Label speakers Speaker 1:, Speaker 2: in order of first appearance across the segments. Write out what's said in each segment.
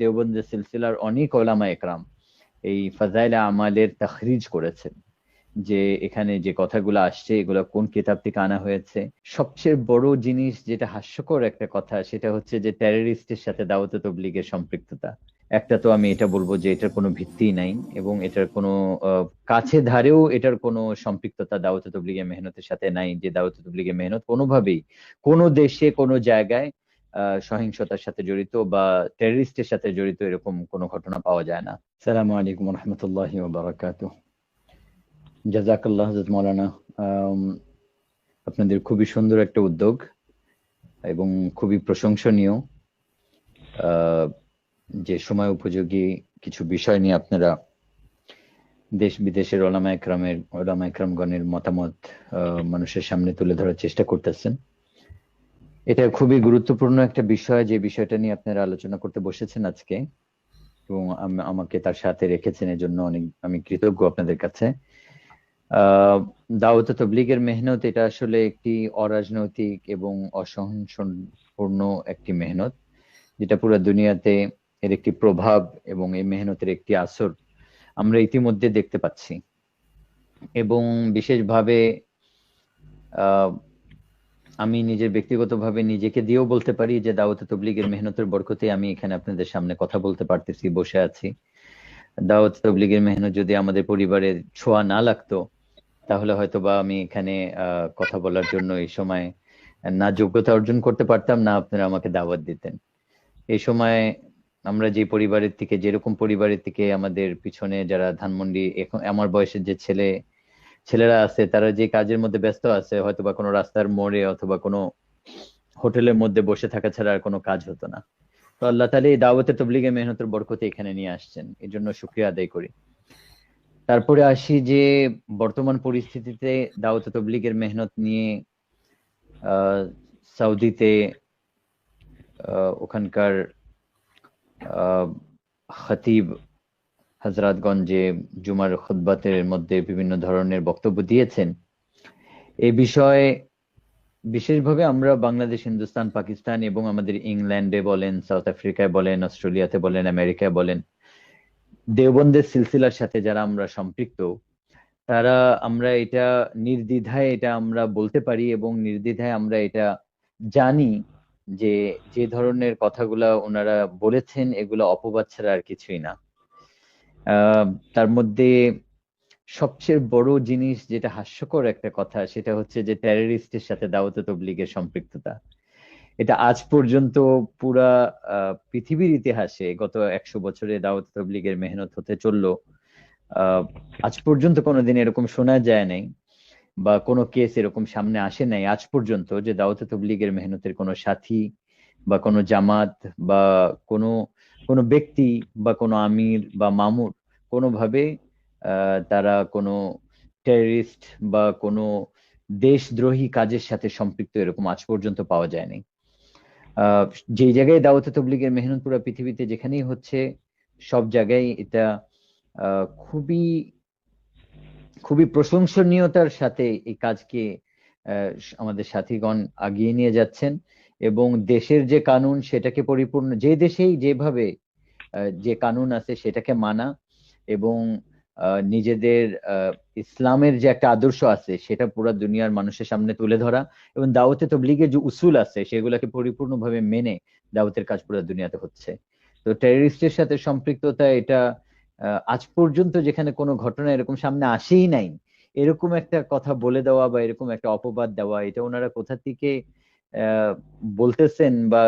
Speaker 1: দেওবন্দের সিলসিলার অনেক ওলামা একরাম এই ফাজাইলা আমালের তাখরিজ করেছেন যে এখানে যে কথাগুলো আসছে, এগুলো কোন কিতাব থেকে আনা হয়েছে। সবচেয়ে বড় জিনিস যেটা হাস্যকর একটা কথা, সেটা হচ্ছে যে টেররিস্টের সাথে দাওয়াত তবলিগের সম্পৃক্ততা। একটা তো আমি এটা বলব যে এটার কোনো ভিত্তি নাই এবং এটার কোনো কাছে ধারেও এটার কোনো সম্পৃক্ততা দাওয়াত তবলিগের মেহনতের সাথে নাই। যে দাওয়াত তবলিগের মেহনত কোনোভাবেই কোনো দেশে, কোনো জায়গায় সহিংসতার সাথে জড়িত বা টেররিস্টের সাথে জড়িত এরকম কোনো ঘটনা পাওয়া যায় না। সালামু আলাইকুম রহমতুল্লাহ বারাকাতু জাজাকাল্লাহ মৌলানা আপনাদের খুবই সুন্দর একটা উদ্যোগ এবং খুবই প্রশংসনীয়। যে সময় উপযোগী কিছু বিষয় নিয়ে আপনারা দেশ বিদেশের ওলামা একরামের ওলামা একরামগণের মতামত মানুষের সামনে তুলে ধরার চেষ্টা করতেছেন। এটা খুবই গুরুত্বপূর্ণ একটা বিষয় যে বিষয়টা নিয়ে আপনারা আলোচনা করতে বসেছেন আজকে। এবং আমাকে তার সাথে রেখেছেন, এজন্য অনেক আমি কৃতজ্ঞ আপনাদের কাছে। দাওয়াত তবলিগের মেহনত, এটা আসলে একটি অরাজনৈতিক এবং অসহনশনপূর্ণ একটি মেহনত, যেটা পুরো দুনিয়াতে এর একটি প্রভাব এবং এই মেহনতের একটি আসর আমরা ইতিমধ্যে দেখতে পাচ্ছি। এবং বিশেষভাবে আমি নিজের ব্যক্তিগতভাবে নিজেকে দিয়েও বলতে পারি যে দাওয়াত তবলিগের মেহনতের বরকতে আমি এখানে আপনাদের সামনে কথা বলতে পারতেছি, বসে আছি। দাওয়াত তবলিগের মেহনত যদি আমাদের পরিবারের ছোঁয়া না লাগতো, তাহলে হয়তো বা আমি এখানে কথা বলার জন্য এই সময় না যোগ্যতা অর্জন করতে পারতাম, না আপনারা আমাকে দাওয়াত দিতেন। এই সময় আমরা যে পরিবারের থেকে যেরকম পরিবারের থেকে আমাদের পিছনে যারা ধানমন্ডি, এখন আমার বয়সের যে ছেলে ছেলেরা আছে, তারা যে কাজের মধ্যে ব্যস্ত আছে হয়তো বা কোনো রাস্তার মোড়ে অথবা কোনো হোটেলের মধ্যে বসে থাকা ছাড়া আর কোনো কাজ হতো না। তো আল্লাহ তালে এই দাওয়াতে তবলিগে মেহনতের বরকতে এখানে নিয়ে আসছেন। এই জন্য শুক্রিয়া আদায় করি। তারপরে আসি যে, বর্তমান পরিস্থিতিতে দাওয়াত তবলিগের মেহনত নিয়ে সৌদিতে ওখানকার খতিব হাজরাতগঞ্জে জুমার খুদ্বাতের মধ্যে বিভিন্ন ধরনের বক্তব্য দিয়েছেন। এ বিষয়ে বিশেষভাবে আমরা বাংলাদেশ, হিন্দুস্তান, পাকিস্তান এবং আমাদের ইংল্যান্ডে বলেন, সাউথ আফ্রিকায় বলেন, অস্ট্রেলিয়াতে বলেন, আমেরিকায় বলেন, দেওবন্দের সিলসিলার সাথে যারা আমরা সম্পৃক্ত, তারা আমরা এটা নির্দ্বিধায় এটা আমরা বলতে পারি এবং নির্দ্বিধায় আমরা এটা জানি যে যে ধরনের কথাগুলা ওনারা বলেছেন, এগুলো অপবাদ ছাড়া আর কিছুই না। তার মধ্যে সবচেয়ে বড় জিনিস যেটা হাস্যকর একটা কথা, সেটা হচ্ছে যে টেররিস্টের সাথে দাওয়াত তবলিগের সম্পৃক্ততা। এটা আজ পর্যন্ত পুরা পৃথিবীর ইতিহাসে গত একশো বছরে দাওয়াত তবলিগের মেহনত হতে চলল। আজ পর্যন্ত কোনোদিন এরকম শোনা যায় নাই বা কোনো কেস এরকম সামনে আসে নাই। আজ পর্যন্ত যে দাওয়াত তবলিগের মেহনতের কোনো সাথী বা কোনো জামাত বা কোনো কোনো ব্যক্তি বা কোনো আমির বা মামুর কোনোভাবে তারা কোনো টেররিস্ট বা কোনো দেশদ্রোহী কাজের সাথে সম্পৃক্ত এরকম আজ পর্যন্ত পাওয়া যায়নি। যে জায়গায় দাওয়াত তবলিগের মেহনত পুরো পৃথিবীতে যেখানেই হচ্ছে, সব জায়গায় এটা খুবই খুবই প্রশংসনীয়তার সাথে এই কাজকে আমাদের সাথীগণ আগিয়ে নিয়ে যাচ্ছেন এবং দেশের যে কানুন সেটাকে পরিপূর্ণ, যে দেশেই যেভাবে যে কানুন আছে সেটাকে মানা এবং নিজেদের ইসলামের যে একটা আদর্শ আছে, সেটা পুরো দুনিয়ার মানুষের সামনে তুলে ধরা এবং দাওয়াতে তবলিগের যে উসুল আছে, সেগুলোকে পরিপূর্ণভাবে মেনে দাওয়াতের কাজ পুরো দুনিয়াতে হচ্ছে। তো টেররিস্টের সাথে সম্পৃক্ততা এটা আজ পর্যন্ত যেখানে কোনো ঘটনা এরকম সামনে আসেই নাই, এরকম একটা কথা বলে দেওয়া বা এরকম একটা অপবাদ দেওয়া, এটা ওনারা কোথা থেকে বলতেছেন বা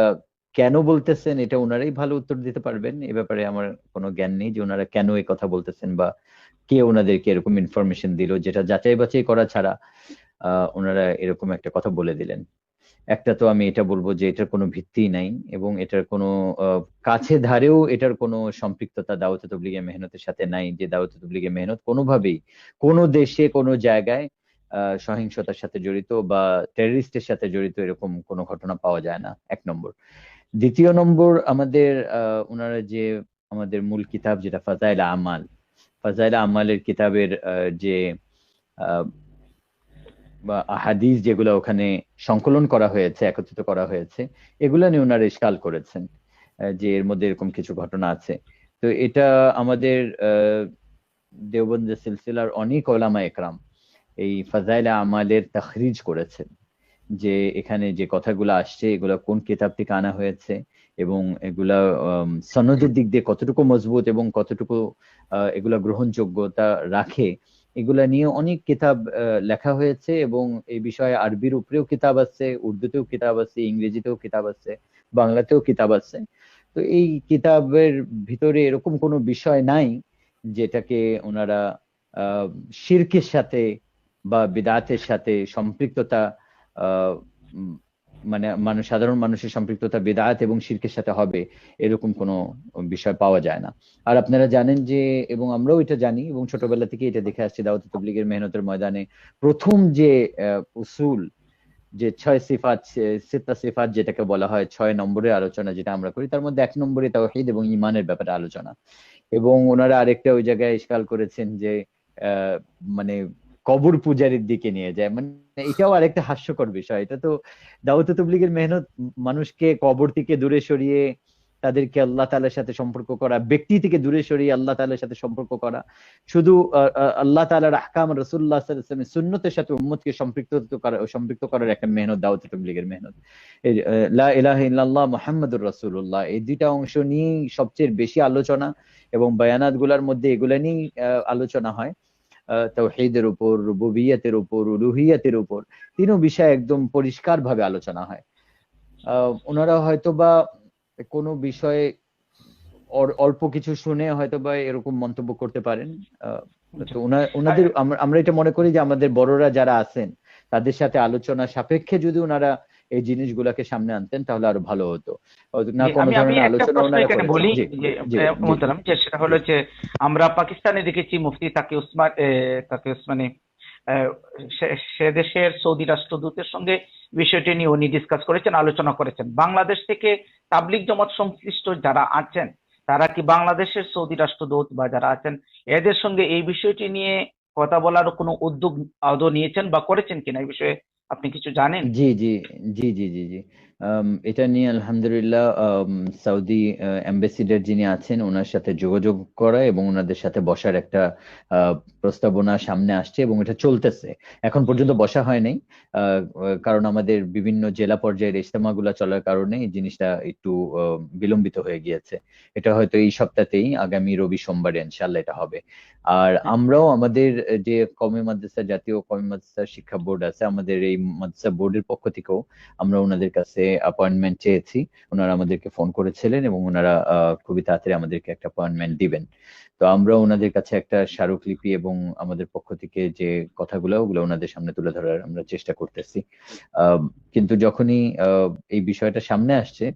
Speaker 1: কেন বলতেছেন, এটা ওনারাই ভালো উত্তর দিতে পারবেন। এ ব্যাপারে আমার কোনো জ্ঞান নেই যে ওনারা কেন এই কথা বলতেছেন বা কে ওনাদেরকে এরকম ইনফরমেশন দিল, যেটা যাচাই বাছাই করা ছাড়া, আহ ওনারা এরকম একটা কথা বলে দিলেন। একটা তো আমি এটা বলব যে এটার কোনো ভিত্তি নাই এবং এটার কোনো কাছে ধারেও এটার কোনো সম্পৃক্ততা দাওয়াত তবলিগের মেহনতের সাথে নাই যে দাওয়াত তবলিগের মেহনত কোনোভাবেই কোনো দেশে, কোনো জায়গায় সহিংসতার সাথে জড়িত বা টেররিস্টের সাথে জড়িত এরকম কোনো ঘটনা পাওয়া যায় না। এক নম্বর। দ্বিতীয় নম্বর আমাদের, আহ ওনারা যে আমাদের মূল কিতাব যেটা ফাজাইল আমাল, ফাজাইল আমালের কিতাবের যে হাদিস যেগুলো ওখানে সংকলন করা হয়েছে, একত্রিত করা হয়েছে, এগুলো নিয়ে ওনারা ইস্কাল করেছেন যে এর মধ্যে এরকম কিছু ঘটনা আছে। তো এটা আমাদের দেওবন্দ সিলসিলার অনেক ওলামা একরাম এই ফাজাইল আমালের তাখরিজ করেছেন। যে এখানে যে কথাগুলো আসছে, এগুলো কোন কিতাব থেকে আনা হয়েছে এবং এগুলা সনদের দিক দিয়ে কতটুকু মজবুত এবং কতটুকু এগুলা গ্রহণযোগ্যতা রাখে, এগুলা নিয়ে অনেক কিতাব লেখা হয়েছে এবং এই বিষয়ে আরবির উপরেও কিতাব আছে, উর্দুতেও কিতাব আছে, ইংরেজিতেও কিতাব আছে, বাংলাতেও কিতাব আছে। তো এই কিতাবের ভিতরে এরকম কোনো বিষয় নাই যেটাকে ওনারা, আহ, শিরকের সাথে বা বিদাতের সাথে সম্পৃক্ততা মানে মানুষ, সাধারণ মানুষের সম্পৃক্ততা বিদাত এবং শিরকের সাথে হবে, এরকম কোনো বিষয় পাওয়া যায় না। আর আপনারা জানেন যে, এবং আমরাও এটা জানি, এবং ছোটবেলা থেকে এটা দেখে আসছি, দাওয়াত তবলিগের মেহনতের ময়দানে প্রথম যে উসুল, যে ছয় সিফাত সিত্তা সিফাত যেটাকে বলা হয়, ছয় নম্বরের আলোচনা যেটা আমরা করি, তার মধ্যে এক নম্বরে তাওহীদ এবং ইমানের ব্যাপারে আলোচনা। এবং ওনারা আরেকটা ওই জায়গায় ইস্কাল করেছেন যে মানে কবর পূজারির দিকে নিয়ে যায়। মানে এটাও আরেকটা হাস্যকর বিষয়। এটা তো দাউদ তবলিগের মেহনত, মানুষকে কবর থেকে দূরে সরিয়ে তাদেরকে আল্লাহ তাআলার সাথে সম্পর্ক করা, ব্যক্তি থেকে দূরে সরিয়ে আল্লাহ তাআলার সাথে সম্পর্ক করা। শুধু আল্লাহ তাআলার আহকাম আলাইহি ওয়াসাল্লামের সুন্নতের সাথে উম্মতকে সম্পৃক্ত করা, সম্পৃক্ত করার একটা মেহনত, দাউদ তবলিগের মেহনত। লা মুহাম্মাদুর রাসূলুল্লাহ, এই দুইটা অংশ নিয়েই সবচেয়ে বেশি আলোচনা এবং বায়ানাতগুলার মধ্যে এগুলা নিয়েই আলোচনা হয়। আহ, তাওহীদের উপর রুবুবিয়াতের উপর রুহিয়াতের উপর তিনও বিষয়ে একদম পরিষ্কার ভাবে আলোচনা হয়। আহ, ওনারা হয়তো বা কোনো বিষয়ে অল্প কিছু শুনে হয়তো বা এরকম মন্তব্য করতে পারেন। আহ, তো ওনা- ওনাদের আমরা এটা মনে করি যে আমাদের বড়রা যারা আছেন তাদের সাথে আলোচনা সাপেক্ষে যদি ওনারা এই জিনিসগুলোকে সামনে আনতেন তাহলে আরও ভালো হতো। না কোনো ধরনের আলোচনা ওনারা
Speaker 2: বলি যে সেটা হলো যে আমরা পাকিস্তানে দেখেছি মুফতি তাকে উসমান তাকি উসমানী সে- দেশের সৌদি রাষ্ট্রদূতের সঙ্গে বিষয়টি নিয়ে উনি ডিসকাস করেছেন আলোচনা করেছেন। বাংলাদেশ থেকে তাবলিগ জমাত সংশ্লিষ্ট যারা আছেন তারা কি বাংলাদেশের সৌদি রাষ্ট্রদূত বা যারা আছেন এদের সঙ্গে এই বিষয়টি নিয়ে কথা বলার কোনো উদ্যোগ আদৌ নিয়েছেন বা করেছেন কিনা? এই বিষয়ে আপনি কিছু জানেন?
Speaker 1: জি জি জি জি জি জি। এটা নিয়ে আলহামদুলিল্লাহ সৌদি অ্যাম্বাসিডার যিনি আছেন ওনার সাথে যোগাযোগ করা এবং ওনাদের সাথে বসার একটা প্রস্তাবনা সামনে আসছে এবং এটা চলতেছে। এখন পর্যন্ত বসা হয় নাই। কারণ আমাদের বিভিন্ন জেলা পর্যায়ের ইজতেমাগুলো চলার কারণে এই জিনিসটা একটু বিলম্বিত হয়ে গিয়েছে। এটা হয়তো এই সপ্তাহতেই আগামী রবি সোমবারে ইনশাল্লাহ এটা হবে। আর আমরাও আমাদের যে কমে মাদ্রাসা জাতীয় কওমি মাদ্রাসা শিক্ষা বোর্ড আছে আমাদের এই মাদ্রাসা বোর্ডের পক্ষ থেকেও আমরা ওনাদের কাছে অ্যাপয়েন্টমেন্ট চেয়েছি। ওনারা আমাদেরকে ফোন করেছিলেন এবং ওনারা খুবই তাড়াতাড়ি আমাদেরকে একটা অ্যাপয়েন্টমেন্ট দিবেন। তো আমরা ওনাদের কাছে একটা স্মারকলিপি এবং আমাদের পক্ষ থেকে যে কথাগুলো, ওগুলো ওনাদের সামনে তুলে ধরার আমরা চেষ্টা করতেছি। কিন্তু যখনই এই বিষয়টা সামনে আসছে,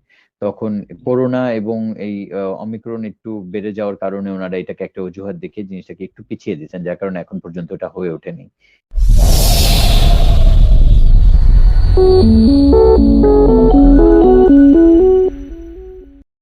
Speaker 1: তখন করোনা এবং এই অমিক্রন একটু বেড়ে যাওয়ার কারণে ওনারা এটাকে একটা অজুহাত দেখে জিনিসটাকে একটু পিছিয়ে দিয়েছেন, যার কারণে এখন পর্যন্ত এটা হয়ে ওঠেনি।
Speaker 3: Thank you.